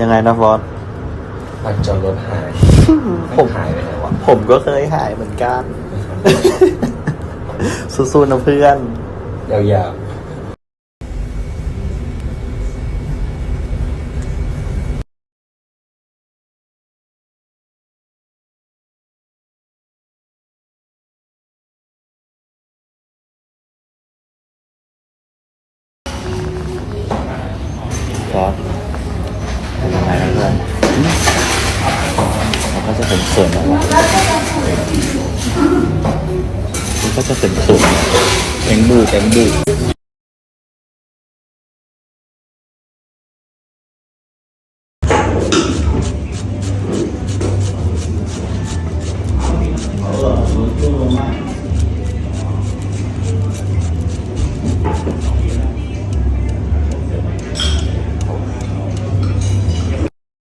ยังไงนะฟอสบัตรจอดรถหายผม หายไปไหนวะผมก็เคยหายเหมือนกัน สู้ๆนะเพื่อน ยาวฟอส พื่อมันก็จะเป็นส่วนออกมามันก็จะเป็นส่วนแองบูแองบู